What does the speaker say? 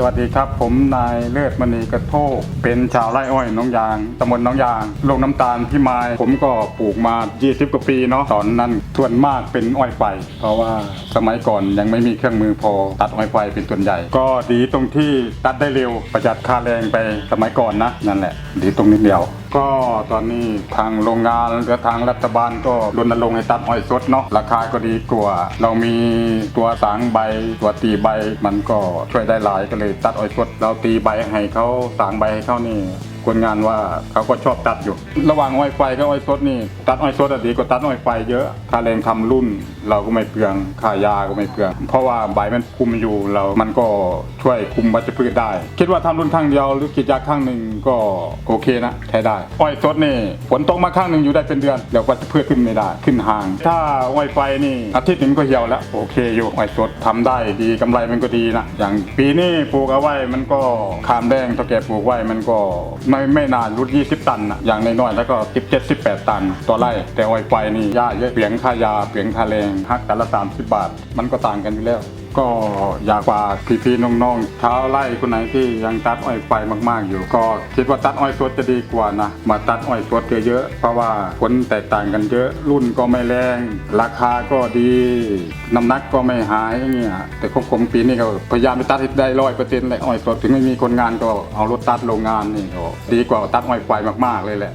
สวัสดีครับ ผมนายเลิศมณีกระโทกเป็นชาวไร่อ้อยน้องยางตำบลน้องยางลงน้ำตาลพี่ไม้ผมก็ปลูกมา 20 กว่าปีเนาะตอนนั้นส่วนมากเป็นอ้อยไฟเพราะว่าสมัยก่อนยังไม่มีเครื่องมือพอตัดอ้อยไฟเป็นส่วนใหญ่ ก็ดีตรงที่ตัดได้เร็วประหยัดค่าแรงไปสมัยก่อนนะนั่นแหละ ดีตรงนิดเดียวก็ตอนนี้ทางโรงงานหรือทางรัฐบาลก็รณรงค์ให้ตัดอ้อยสดเนาะราคาก็ดีกว่าเรามีตัวสางใบตัวตีใบมันก็ช่วยได้หลายก็เลยตัดอ้อยสดเราตีใบให้เขาสางใบให้เขานี่ คนงานว่าเขาก็ชอบตัดอยู่ ระหว่างอ้อยไฟกับอ้อยสดนี่ตัดอ้อยสดอะดีกว่าตัดอ้อยไฟเยอะค่าแรงทำรุ่น เราก็ไม่เปลืองค่ายาก็ไม่เปลือง เพราะว่าใบมันคุมอยู่เรา มันก็ช่วยคุมวัชพืชได้ คิดว่าทำรุ่นข้างเดียวหรือกรีดยาข้างหนึ่งก็โอเคนะใช้ได้ อ้อยสดนี่ฝนตกมาข้างหนึ่งอยู่ได้เป็นเดือนเดี๋ยววัชพืชขึ้นไม่ได้ ขึ้นห่าง ถ้าอ้อยไฟนี่อาทิตย์หนึ่งก็เหี่ยวแล้วโอเคอยู่อ้อยสดทำได้ดีกำไรมันก็ดีนะอย่างปีนี้ปลูกเอาไว้มันก็ขามแดงถ้าแก่ปลูกไว้มันก็ไม่ไม่นานรุด 20 ตันนะอย่างน้อยๆแล้วก็ 17 18 ตันต่อไร่ แต่ออยไฟนี่ยาเยอะเปลียงค่ายาเปลียงค่าแรงหักแต่ละ 30 บาท มันก็ต่างกันอยู่แล้ว ก็อยากฝากพี่ๆน้องๆชาวไร่คนไหนที่ยังตัดอ้อยไฟมาก ๆ อยู่ ก็คิดว่าตัดอ้อยสดจะดีกว่านะมาตัดอ้อยสดเยอะๆเพราะว่าผลแตกต่างกันเยอะรุ่นก็ไม่แรง ราคาก็ดีน้ำหนักก็ไม่หายอย่างเงี้ยแต่ของผมปีนี้ก็พยายามไปตัดให้ได้ร้อยเปอร์เซ็นต์เลยอ้อยสดถึงไม่มีคนงานก็เอารถตัดโรงงานนี่ก็ดีกว่าตัดอ้อยไฟมากๆเลยแหละ